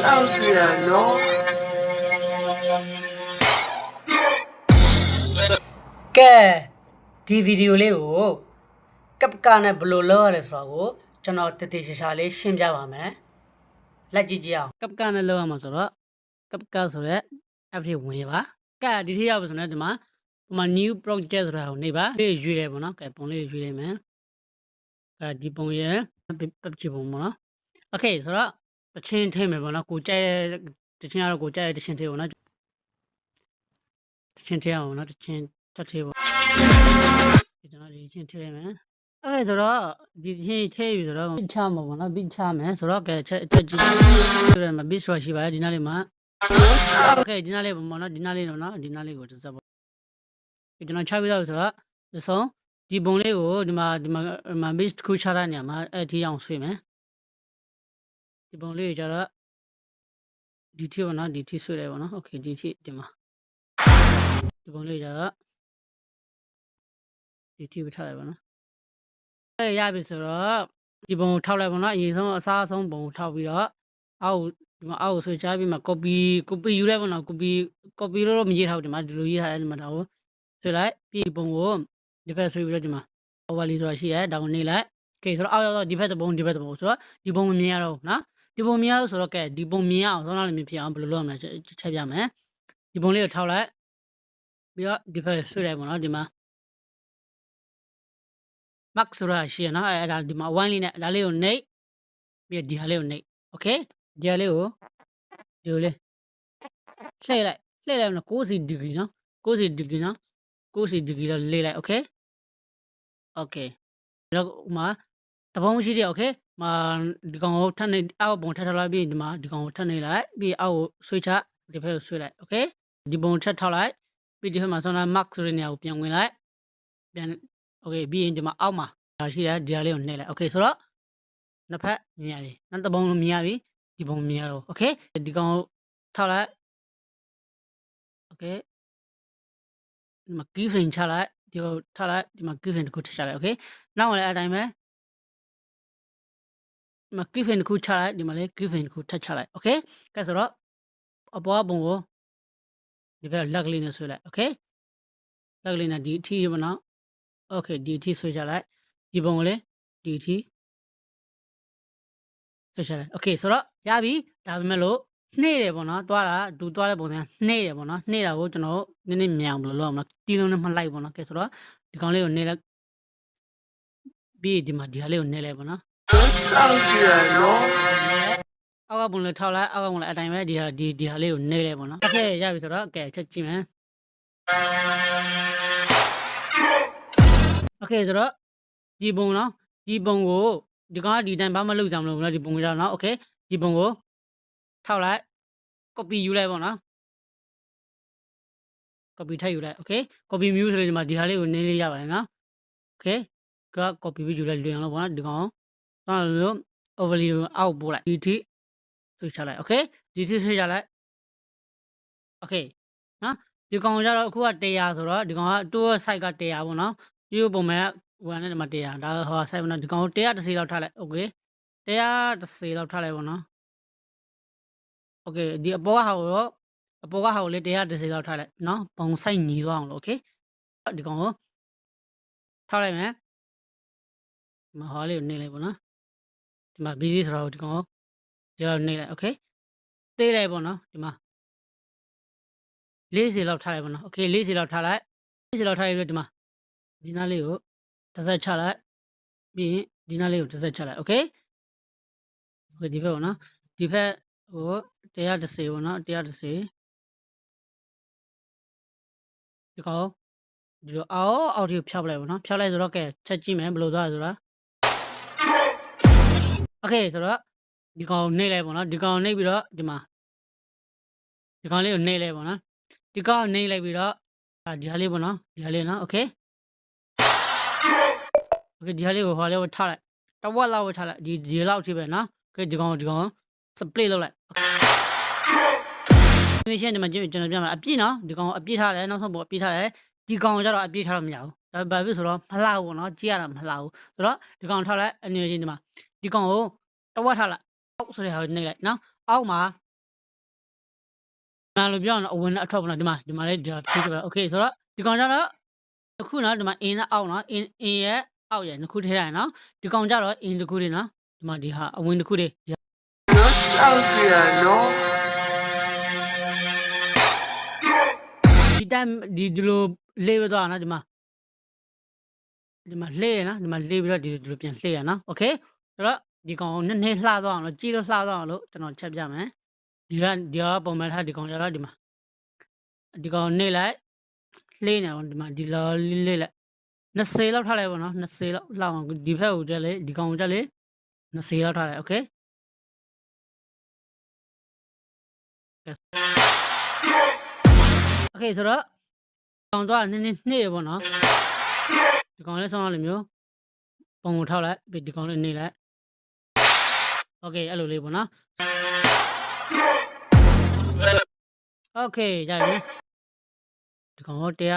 စောင့်ကြည့်ရနော်ကဲဒီဗီဒီယိုလေးကိုကပ်ကာနဲ့ဘယ်လိုလုပ်ရလဲဆိုတာကိုကျွန်တော်တည်တည်ရှာရှာလေးရှင်းပြပါမယ်လက်ကြည့်ကြည့်အောင်ကပ်ကာနဲ့လုပ်ရမှာဆိုတော့ကပ်ကာဆိုတဲ့ app လေးဝင်ပါကဲဒီထည့်ရောက်ပြီဆိုတော့ဒီမှာဒီမှာ new project ဆိုတာကိုနေပါလေးရွေးတယ်ပေါ့နော်ကဲပုံလေးရွေးလိုက်မယ်ကဲဒီပုံရဲ့ပတ်ချပုံပေါ့နော် โอเคဆိုတော့တချင်းထည့်မယ်ပေါ့နော်ကိုကြိုက်တဲ့တချင်းကတော့ကိုကြိုက်တဲ့တချင်းထည့်ပေါ့နော်တချင်းထည့်အောင်နော်တချင်းတက်ထည့်ပေါ့ ဒီကျွန်တော်ဒီချင်းထည့်လိုက်မယ်အဲ့ဒါဆိုတော့ဒီချင်းထည့်ပြီဆိုတော့ဘစ်ချမှာပေါ့နော်ဘစ်ချမယ်ဆိုတော့ကဲချက်အတက်ကြည့်ဆိုရမှာဘစ်ဆိုရှိပါတယ်ဒီနားလေးမှာโอเคဒီနားလေးပေါ့နော်ဒီနားလေးတော့နော်ဒီနားလေးကိုတစ်စပ်ပေါ့ဒီကျွန်တော်ချပြတော့ဆိုတော့ဒီဆုံးဒီပုံလေးကိုဒီမှာဒီမှာမှာဘစ်တစ်ခုချတာနေရာမှာအဲ့ဒီအောင်ဆွေးမယ် ဒီပုံလေးကိုကျတော့ဒီထိပေါ့နော်ဒီထိဆွေးလိုက်ပေါ့နော်โอเคဒီထိဒီမှာဒီပုံလေးကျတော့ ဒီထိပထားလိုက်ပါနော်အဲရပြီဆိုတော့ဒီပုံကိုထောက်လိုက်ပါနော်အရင်ဆုံးအစားအဆုံးပုံကိုထောက်ပြီးတော့အောက်ဒီမှာအောက်ကိုဆွဲချပြီးမှ copy copy ယူလိုက်ပါနော် copy copy လို့တော့မရေးထားဘူးဒီမှာဒီလိုရေးထားတယ်ဒီမှာဒါကိုဆွဲလိုက်ပြီးပုံကိုဒီဘက်ဆွဲပြီးတော့ဒီမှာ overlay ဆိုတာရှိရဲဒါကိုနေလိုက် ကဲဆိုတော့အောက်ရောက်တော့ဒီဘက်တစ်ပုံဒီဘက်တစ်ပုံဆိုတော့ဒီပုံမမြင်ရတော့ဘူးနော်ဒီပုံမြင်ရတော့ဆိုတော့ကဲဒီပုံမြင်ရအောင်စောနာလေးမြင်ဖြစ်အောင်ဘယ်လိုလုပ်ရမလဲချက်ပြမယ်ဒီပုံလေးကိုထောက်လိုက်ပြီးတော့ဒီဘက်ဆွဲလိုက်ပါနော်ဒီမှာ max ဆိုတာရှိရနော်အဲဒါဒီမှာ wine လေးနဲ့ဒါလေးကိုနှိပ်ပြီးတော့ဒီဟာလေးကိုနှိပ် okay ဒီဟာလေးကိုဒီလိုလေးလှည့်လိုက်လှည့်လိုက်နော်90 degree နော်90 degree နော်90 degree တော့လေးလိုက် okay okay တော့ဥမာ တပုံရှိတယ် okay မဒီကောင်ကိုထပ်နေအောက်ပုံထပ်ထပ်လိုက်ပြီးဒီမှာဒီကောင်ကိုထပ်နေလိုက်ပြီးအောက်ကိုဆွေးချဒီဘက်ကိုဆွေးလိုက် okay ဒီပုံထပ်ထောက်လိုက်ပြီးဒီဘက်မှာဆောင်းလာ max ဆိုတဲ့နေရာကိုပြန်ဝင်လိုက်ပြန် โอเคပြီးရင်ဒီမှာအောက်မှာဒါရှိတယ်ဒီဟာလေးကိုနှိပ်လိုက်โอเคဆိုတော့နှစ်ဖက်မြင်ရပြီနောက်တစ်ပုံလုံးမြင်ရပြီဒီပုံမြင်ရတော့โอเคဒီကောင်ကိုထောက်လိုက်โอเคဒီမှာ key frame ချလိုက်ဒီကိုထားလိုက်ဒီမှာ key frame တစ်ခုထည့်ချလိုက်โอเคနောက်လည်းအတိုင်းပဲ ဒီမှာ griffin တစ်ခုချလိုက်ဒီမှာလည်း griffin တစ်ခုထပ်ချလိုက် okay ကဲဆိုတော့အပေါ်ဘုံကိုဒီဘက်လက်ကလေးနဲ့ဆွဲလိုက် okay လက်ကလေးနဲ့ဒီအထိရမနော် okay ဒီအထိဆွဲချလိုက်ဒီဘုံကိုလည်းဒီအထိဆွဲချလိုက် okay ဆိုတော့ရပြီဒါပေမဲ့လို့နှိမ့်တယ်ပေါ့နော်တွားတာဒူတွားတဲ့ပုံစံနှိမ့်တယ်ပေါ့နော်နှိမ့်တာကိုကျွန်တော်နည်းနည်းမြန်အောင်ဘယ်လိုလုပ်အောင်လဲတီးလုံးနဲ့မလိုက်ပေါ့နော်ကဲဆိုတော့ဒီကောင်လေးကိုနှိမ့်လိုက်ပြီးဒီမှာဒီဟာလေးကိုနှိမ့်လိုက်ပေါ့နော် ဆောက်ကြည့်ရနော်အောက်ကဘုံလေထောက်လိုက်အောက်ကဘုံလေအတိုင်းပဲဒီဟာဒီဒီဟာလေးကိုနေလဲပေါ့နော်။အဲ့ရပြီဆိုတော့ကဲချက်ကြည့်မယ်။ Okay ဆိုတော့ဒီဘုံနော်ဒီဘုံကိုဒီကဒီတိုင်းဘာမှလုပ်ဆောင်မလို့နော်ဒီဘုံကတော့နော် Okay ဒီဘုံကိုထောက်လိုက် copy ယူလိုက်ပေါ့နော်။ copy ထပ်ယူလိုက် Okay copy view ဆိုရင်ဒီမှာဒီဟာလေးကိုနင်းလေးရပါတယ်နော်။ Okay က copy ပြီးယူလိုက်လွင်အောင်လို့ပေါ့နော်ဒီကောင် ကျွန်တော်တို့ overview အောက်ပို့လိုက်ဒီထိဆွေးချလိုက် okay ဒီထိဆွေးချလိုက် okay နော်ဒီကောင်ကြတော့အခုက100ဆိုတော့ဒီကောင်ကတိုး site က100ပေါ့နော်ဒီပုံမှန်က1နဲ့ဒီမှာ100ဒါဟို site ပေါ့နော်ဒီကောင်130လောက်ထားလိုက် okay 130လောက်ထားလိုက်ပေါ့နော် okay ဒီအပေါ်ကဟာကိုတော့အပေါ်ကဟာကိုလေ130လောက်ထားလိုက်နော်ပုံ site ညီသွားအောင်လို့ okay ဒီကောင်ကိုထားလိုက်မယ်မဟာလေးကိုနေလိုက်ပေါ့နော် ဒီမှာ busy ဆိုတော့ဒီကောင်ကြောက်နေလိုက် okay သေးလိုက်ပေါ့နော်ဒီမှာ40လောက်ထားလိုက်ပေါ့နော် okay 40လောက်ထားလိုက်40လောက်ထားလိုက်ပြီးဒီမှာဒီနားလေးကိုတစ်ဆက်ချလိုက်ပြီးရင်ဒီနားလေးကိုတစ်ဆက်ချလိုက် okay ဟိုဒီဘက်ပေါ့နော်ဒီဘက်ဟို130ပေါ့နော်130ဒီကောင်ဒီလိုအောက်အောက်ဒီကိုဖြောက်လိုက်ပေါ့နော်ဖြောက်လိုက်ဆိုတော့ကဲချက်ကြည့်မယ်ဘယ်လိုသွားဆိုတာ โอเคဆိုတော့ဒီကောင်နှိပ်လိုက်ပေါ့နော်ဒီကောင်နှိပ်ပြီးတော့ဒီမှာဒီကောင်လေးကိုနှိပ်လိုက်ပေါ့နော်ဒီကောင်နှိပ်လိုက်ပြီးတော့အာဒီဟာလေးပေါ့နော်ဒီဟာလေးနော်โอเคโอเคဒီဟာလေးကိုဟောလေးကိုထားလိုက်တဝက်လောက်ကိုထားလိုက်ဒီဒီလောက်ထိပဲနော်โอเคဒီကောင်ဒီကောင် split လုပ်လိုက် မရှင်းဒီမှာကျွန်တော်ပြန်မှာအပြည့်နော်ဒီကောင်အပြည့်ထားတယ်နောက်ဆုံးပေါ်အပြည့်ထားတယ်ဒီကောင်ကျတော့အပြည့်ထားလို့မရဘူးဒါဘာဖြစ်ဆိုတော့မလှဘူးပေါ့နော်ကြည့်ရတာမလှဘူးဆိုတော့ဒီကောင်ထားလိုက်အနေချင်းဒီမှာ ဒီကောင်ကိုတဝက်ထားလိုက်အောက်ဆိုတဲ့ဟာကိုနှိပ်လိုက်နော်အောက်မှာနာလို့ပြောအောင်အဝင်နဲ့အထွက်ပေါ့နော်ဒီမှာဒီမှာလေးဒီတော့သိကြပါโอเคဆိုတော့ဒီကောင်ကြတော့တစ်ခုနော်ဒီမှာအင်းနဲ့အောက်နော်အင်းအင်းရဲ့အောက်ရဲ့နှစ်ခုထည့်လိုက်နော်ဒီကောင်ကြတော့အင်းတစ်ခုတွေနော်ဒီမှာဒီဟာအဝင်တစ်ခုတွေနော်အောက်ပြနော်ဒီတိုင်းဒီဒီလိုလေးပဲသွားနော်ဒီမှာဒီမှာလှည့်ရနော်ဒီမှာလှည့်ပြီးတော့ဒီလိုပြန်လှည့်ရနော်โอเค ဆိုတော့ဒီကောင်ကိုနည်းနည်းလှသွားအောင်လို့ကြည့်လို့လှသွားအောင်လို့ကျွန်တော်ချက်ပြမယ်ဒီကဒီကပုံမှန်ထားဒီကောင်ရတော့ဒီမှာဒီကောင်နေလိုက်လှည့်နေအောင်ဒီမှာဒီလိုလေးလေးလိုက်20လောက်ထားလိုက်ပါနော်20လောက်လောက်အောင်ဒီဘက်ကိုတက်လေဒီကောင်ကိုတက်လေ20လောက်ထားလိုက်โอเคโอเคဆိုတော့ကောင်တော့နည်းနည်းနှိမ့်ရပါနော်ဒီကောင်လေးဆောင်းရလိုမျိုးပုံကိုထောက်လိုက်ပြီးဒီကောင်လေးနေလိုက် โอเคအဲ့လိုလေးပေါ့နော်โอเคကြပြီဒီကောင်တော့100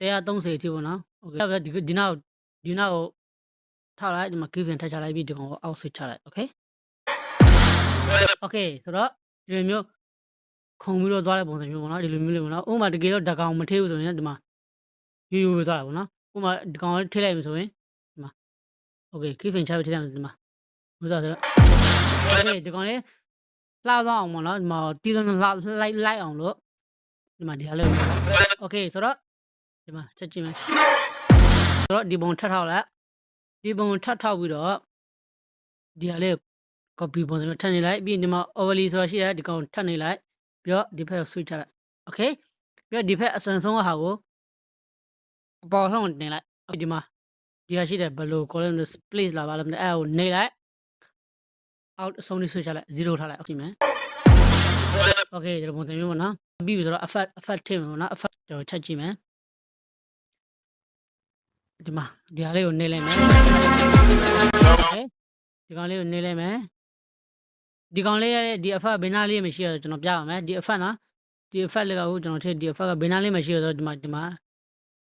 130အထိပေါ့နော်โอเคအဲ့ဒါဒီဒီနောက်ဒီနောက်ကိုထောက်လိုက်ဒီမှာ given ထပ်ချလိုက်ပြီးဒီကောင်ကိုအောက်ဆွချလိုက်โอเคโอเคဆိုတော့ဒီလိုမျိုးခုံပြီးတော့သွားတဲ့ပုံစံမျိုးပေါ့နော်ဒီလိုမျိုးလေးပေါ့နော်ဥပမာတကယ်တော့ဓာကောင်မထေးဘူးဆိုရင်ဒီမှာရိုးရိုးပဲသွားတာပေါ့နော်ဥပမာဒီကောင်လေးထည့်လိုက်ပြီဆိုရင်ဒီမှာโอเค given ချပြီးထည့်လိုက်မယ်ဒီမှာ ဘယ်သွားဆိုတော့โอเคဒီကောင်လေးလှသွားအောင်ပေါ့နော်ဒီမှာတီးလုံးလှလိုက်လိုက်အောင်လို့ဒီမှာဒီဟာလေးโอเคဆိုတော့ဒီမှာချက်ကြည့်မယ်ဆိုတော့ဒီပုံထပ်ထောက်လိုက်ဒီပုံထပ်ထောက်ပြီးတော့ဒီဟာလေး copy ပုံစံမျိုးထပ်နေလိုက်ပြီးရင်ဒီမှာ overlay ဆိုတာရှိတယ်ဒီကောင်ထပ်နေလိုက်ပြီးတော့ဒီဘက်ကို switch ချလိုက် okay ပြီးတော့ဒီဘက်အစွမ်းဆုံးဟာကိုအပေါ်ဆုံးကိုတင်လိုက်ဒီမှာဒီဟာရှိတယ်ဘယ်လို column place လာပါလဲမသိအဲ့ဒါကိုနေလိုက် out အဆုံးလေးဆွဲချလိုက်0ထားလိုက်ဟုတ်ပြီမယ် okay ဒီလိုပုံစံမျိုးပေါ့နော်ပြီးပြီဆိုတော့ effect effect ထည့်မယ်ပေါ့နော် effect ကျွန်တော်ချက်ကြည့်မယ်ဒီမှာဒီဟာလေးကိုနှိမ့်လိုက်မယ်ဒီကောင်လေးကိုနှိမ့်လိုက်မယ်ဒီကောင်လေးရဲ့ဒီအဖက်ဘင်းသားလေးမရှိရတော့ကျွန်တော်ပြပါမယ်ဒီအဖက်နော်ဒီအဖက်လေးကအခုကျွန်တော်ထည့်ဒီအဖက်ကဘင်းသားလေးမရှိရတော့ဒီမှာဒီမှာ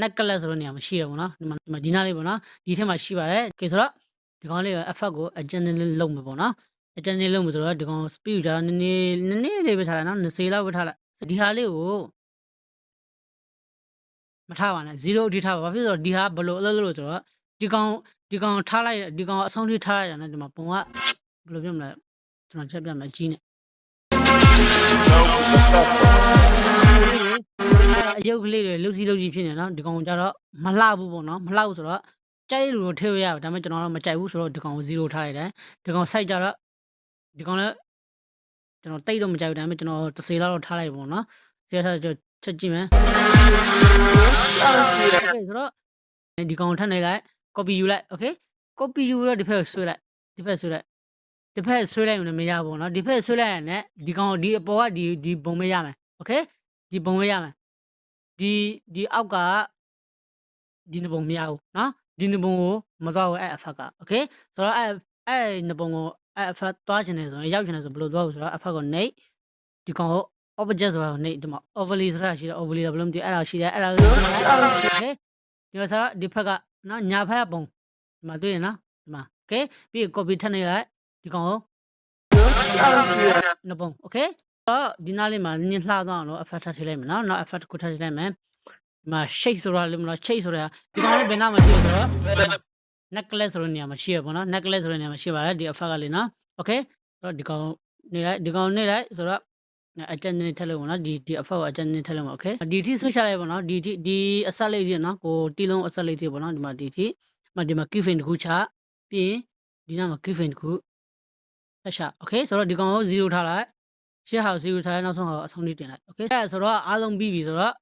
necklace ဆိုတဲ့နေရာမရှိရဘူးနော်ဒီမှာဒီနားလေးပေါ့နော်ဒီထက်မှာရှိပါတယ်ကဲဆိုတော့ဒီကောင်လေးရဲ့အဖက်ကို agent လေးလုပ်မယ်ပေါ့နော် adjust လေးလုပ်မယ်ဆိုတော့ဒီကောင် speed ကိုကြာနည်းနည်းနည်းနည်းလေးပဲထားလိုက်နော်20လောက်ပဲထားလိုက်ဒီဟာလေးကိုမထားပါနဲ့0အထိထားပါဘာဖြစ်လို့လဲဆိုတော့ဒီဟာဘယ်လိုအလုပ်လုပ်လို့ဆိုတော့ဒီကောင်ဒီကောင်ထားလိုက်ဒီကောင်အဆုံးထိထားလိုက်တာနဲ့ဒီမှာပုံကဘယ်လိုပြောမလဲကျွန်တော်ချက်ပြမယ်ကြီးနဲ့အယုတ်ကလေးတွေလှုပ်စီးလှုပ်ကြီးဖြစ်နေနော်ဒီကောင်ကြတော့မလှဘူးပေါ့နော်မလှဘူးဆိုတော့ကြိုက်လို့ထည့်ရရဒါပေမဲ့ကျွန်တော်တော့မကြိုက်ဘူးဆိုတော့ဒီကောင်ကို0ထားလိုက်တယ်ဒီကောင် site ကြတော့ ဒီကောင်လည်းကျွန်တော်တိတ်တော့မကြိုက်ဘူးဒါပေမဲ့ကျွန်တော်တစ်စေလောက်တော့ထားလိုက်ပေါ့နော်ဒီကစားကျွန်တော်ချက်ကြည့်မယ်โอเคဆိုတော့ဒီကောင်ထပ်နေလိုက် copy ယူလိုက် okay copy ယူတော့ဒီဖက်ဆွဲလိုက်ဒီဖက်ဆွဲလိုက်ဒီဖက်ဆွဲလိုက်ရင်မရဘူးเนาะဒီဖက်ဆွဲလိုက်ရင်လည်းဒီကောင်ဒီအပေါ်ကဒီဒီဘုံမရမယ် okay ဒီဘုံမရမယ်ဒီဒီအောက်ကဒီနဘုံမရဘူးเนาะဒီနဘုံကိုမသွားဘူးအဲ့အဖက်က okay ဆိုတော့အဲ့အဲ့နဘုံကို အဲ့ effect သွားချင်တယ်ဆိုရင်ရောက်ချင်တယ်ဆိုဘယ်လိုသွားလို့ဆိုတော့ effect ကို nate ဒီကောင်ကို object ဆိုတာကို nate ဒီမှာ overlay ဆိုတာရှိတယ် overlay ကဘယ်လိုမသိအဲ့ဒါရှိတယ်အဲ့ဒါကိုဒီမှာဆိုတော့ဒီဖက်ကနော်ညာဖက်ကပုံဒီမှာတွေ့ရနော်ဒီမှာ okay ပြီး copy ထပ်နေလိုက်ဒီကောင်ကိုနပုံ okay တော့ဒီနားလေးမှာညှလှသွားအောင်လို့ effect ထပ်ထည့်လိုက်မယ်နော်နောက် effect ကိုထပ်ထည့်လိုက်မယ်ဒီမှာ shape ဆိုတာလည်းမလို့ shape ဆိုတာဒီကောင်လေးဘယ်နားမှာရှိလဲဆိုတော့ necklace ဆိုတဲ့နေရာမှာရှိရပေါ့နော် necklace ဆိုတဲ့နေရာမှာရှိပါတယ်ဒီ effect ကလေးနော် okay ဆိုတော့ဒီကောင်နေလိုက်ဒီကောင်နေလိုက်ဆိုတော့အကျဉ်းနေထက်လို့ပေါ့နော်ဒီဒီ effect ကိုအကျဉ်းနေထက်လို့ပေါ့ okay ဒီထိဆွတ်ချလိုက်ပေါ့နော်ဒီထိဒီအဆက်လေးကြီးနော်ကိုတီလုံးအဆက်လေးကြီးပေါ့နော်ဒီမှာဒီထိမဒီမှာ keyframe တစ်ခုချပြီးရင်ဒီနားမှာ keyframe တစ်ခုဆက်ချ okay ဆိုတော့ဒီကောင်ကို0ထားလိုက်ရှစ်ဟာ0ထားလိုက်နောက်ဆုံးဟာအဆုံးလေးတင်လိုက် okay အဲဆိုတော့အားလုံးပြီးပြီဆိုတော့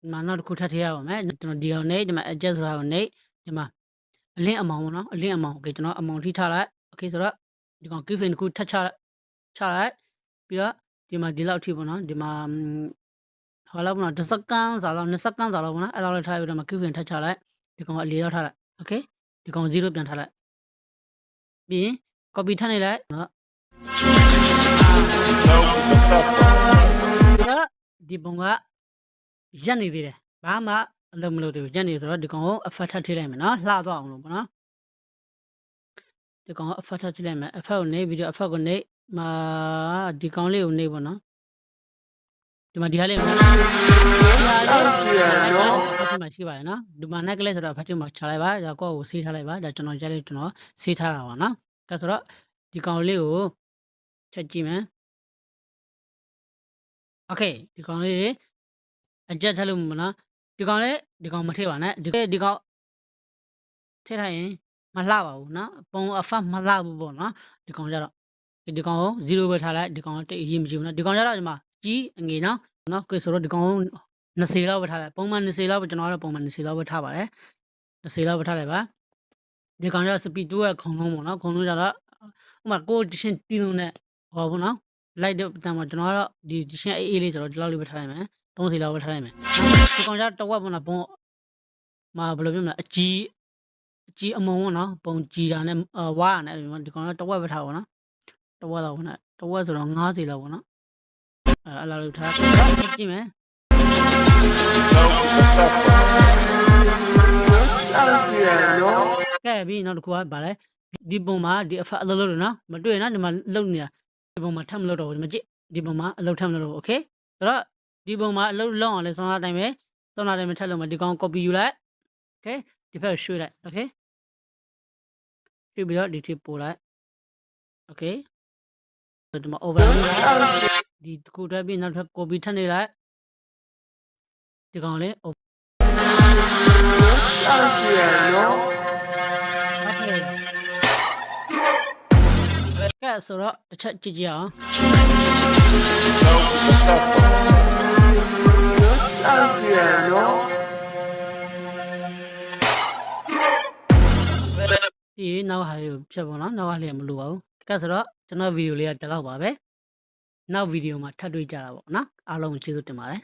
ဒီမှာနောက်တစ်ခုထပ်ထည့်ရပါမယ်ကျွန်တော်ဒီကောင်နေဒီမှာ adjust ဆိုတာကိုနေဒီမှာ အလင်းအမောင်ပေါ့နော်အလင်းအမောင် okay ကျွန်တော်အမောင်ထိထားလိုက် okay ဆိုတော့ဒီကောင် keyframe တစ်ခုထပ်ချချလိုက်ပြီးတော့ဒီမှာဒီလောက်ထိပေါ့နော်ဒီမှာဟောလောက်ပေါ့နော်10စက္ကန့်စာလောက်20စက္ကန့်စာလောက်ပေါ့နော်အဲ့လောက်လေးထားပြီးတော့မှ keyframe ထပ်ချလိုက်ဒီကောင်အလေးလောက်ထားလိုက် okay ဒီကောင်0ပြန်ထားလိုက်ပြီးရင် copy ထပ်နေလိုက်နော်တော့ဒီပုံကရက်နေသေးတယ်ဘာမှ အလုပ်မလုပ်သေးဘူးရက်နေဆိုတော့ဒီကောင်ကို effect ထပ်ထည့်လိုက်မယ်နော်လှသွားအောင်လို့ပေါ့နော် ဒီကောင်ကအဖတ်ထပ်ကြည့်လိုက်မယ်အဖတ်ကိုနေဗီဒီယိုအဖတ်ကိုနေမာဒီကောင်လေးကိုနေပေါ့နော်ဒီမှာဒီဟာလေးကိုဒီဟာလေးဖတ်ထပ်မှာရှိပါတယ်နော်ဒီမှာ necklace ဆိုတော့ဖတ်ထပ်မှာချလိုက်ပါဒါကိုယ့်ကိုဆေးထားလိုက်ပါဒါကျွန်တော်ကြားလေးကျွန်တော်ဆေးထားတာပါနော်ဒါဆိုတော့ဒီကောင်လေးကိုချက်ကြည့်မယ်โอเคဒီကောင်လေးအကြက်ထက်လို့မနော် ဒီကောင်လေးဒီကောင်မထည့်ပါနဲ့ဒီဒီကောင်ထည့်ထားရင်မလှပါဘူးနော်ပုံအဖတ်မလှဘူးပေါ့နော်ဒီကောင်ကြတော့ဒီကောင်ကို0ပဲထားလိုက်ဒီကောင်တိတ်အရေးမကြီးဘူးနော်ဒီကောင်ကြတော့ဒီမှာကြီးအငေနော်နော်ကဲဆိုတော့ဒီကောင်ကို20လောက်ပဲထားလိုက်ပုံမှန်20လောက်ပဲကျွန်တော်ကတော့ပုံမှန်20လောက်ပဲထားပါတယ်20လောက်ပဲထားလိုက်ပါဒီကောင်ကြတော့ speed 2ရဲ့ခုံလုံးပေါ့နော်ခုံလုံးကြတော့ဥမာကိုဒီရှင်တီးလုံးနဲ့ဟောပေါ့နော်လိုက်တဲ့တမ်းမှာကျွန်တော်ကတော့ဒီဒီရှင်အေးအေးလေးဆိုတော့ဒီလောက်လေးပဲထားလိုက်မယ် 30လောက်ပဲထားလိုက်မယ်ဒီကောင်ကြတော့ဝက်ပေါ့နော်ပုံမှာဘယ်လိုပြောမလဲအကြီးအကြီးအမုံပေါ့နော်ပုံကြီးတာနဲ့ဝါးနဲ့ဒီကောင်တော့တဝက်ပဲထားပါတော့တဝက်လောက်ပေါ့နော်တဝက်ဆိုတော့90လောက်ပေါ့နော်အဲအဲ့လောက်ထားကြည့်မယ် စောင့်ကြည့်ရနော် ကဲပြီးနောက်တစ်ခုကဗာလဲဒီပုံမှာဒီအဖက်အလုပ်လုပ်တယ်နော်မတွေ့နော်ဒီမှာလုပ်နေတာဒီပုံမှာထပ်မလုပ်တော့ဘူးဒီမှာကြည့်ဒီပုံမှာအလုပ်ထပ်မလုပ်တော့ဘူးโอเคဆိုတော့ ဒီပုံမှာအလုပ်လုံးအောင်လဲဆောင်းလာတိုင်းပဲဆောင်းလာတိုင်းပဲထပ်လုပ်မယ်ဒီကောင် copy ယူလိုက် okay ဒီဖက်ရွှေ့လိုက် okay ရွှေ့ပြီးတော့ဒီထိပို့လိုက် okay ဒီမှာ over ဒီကိုတက်ပြီးနောက်ထပ် copy ထပ်နေလိုက်ဒီကောင်လေး over ကဲဆိုတော့တစ်ချက်ကြည့်ကြအောင် စောင့်ကြည့်ရနော်ဒီနောက်ဟာလေးကိုဖြတ်ပါတော့နောက်ဟာလေးကမလိုပါဘူးကဲဆိုတော့ကျွန်တော်ဗီဒီယိုလေးကဒီလောက်ပါပဲနောက်ဗီဒီယိုမှာထပ်တွေ့ကြတာပေါ့နော်အားလုံးကိုကျေးဇူးတင်ပါတယ်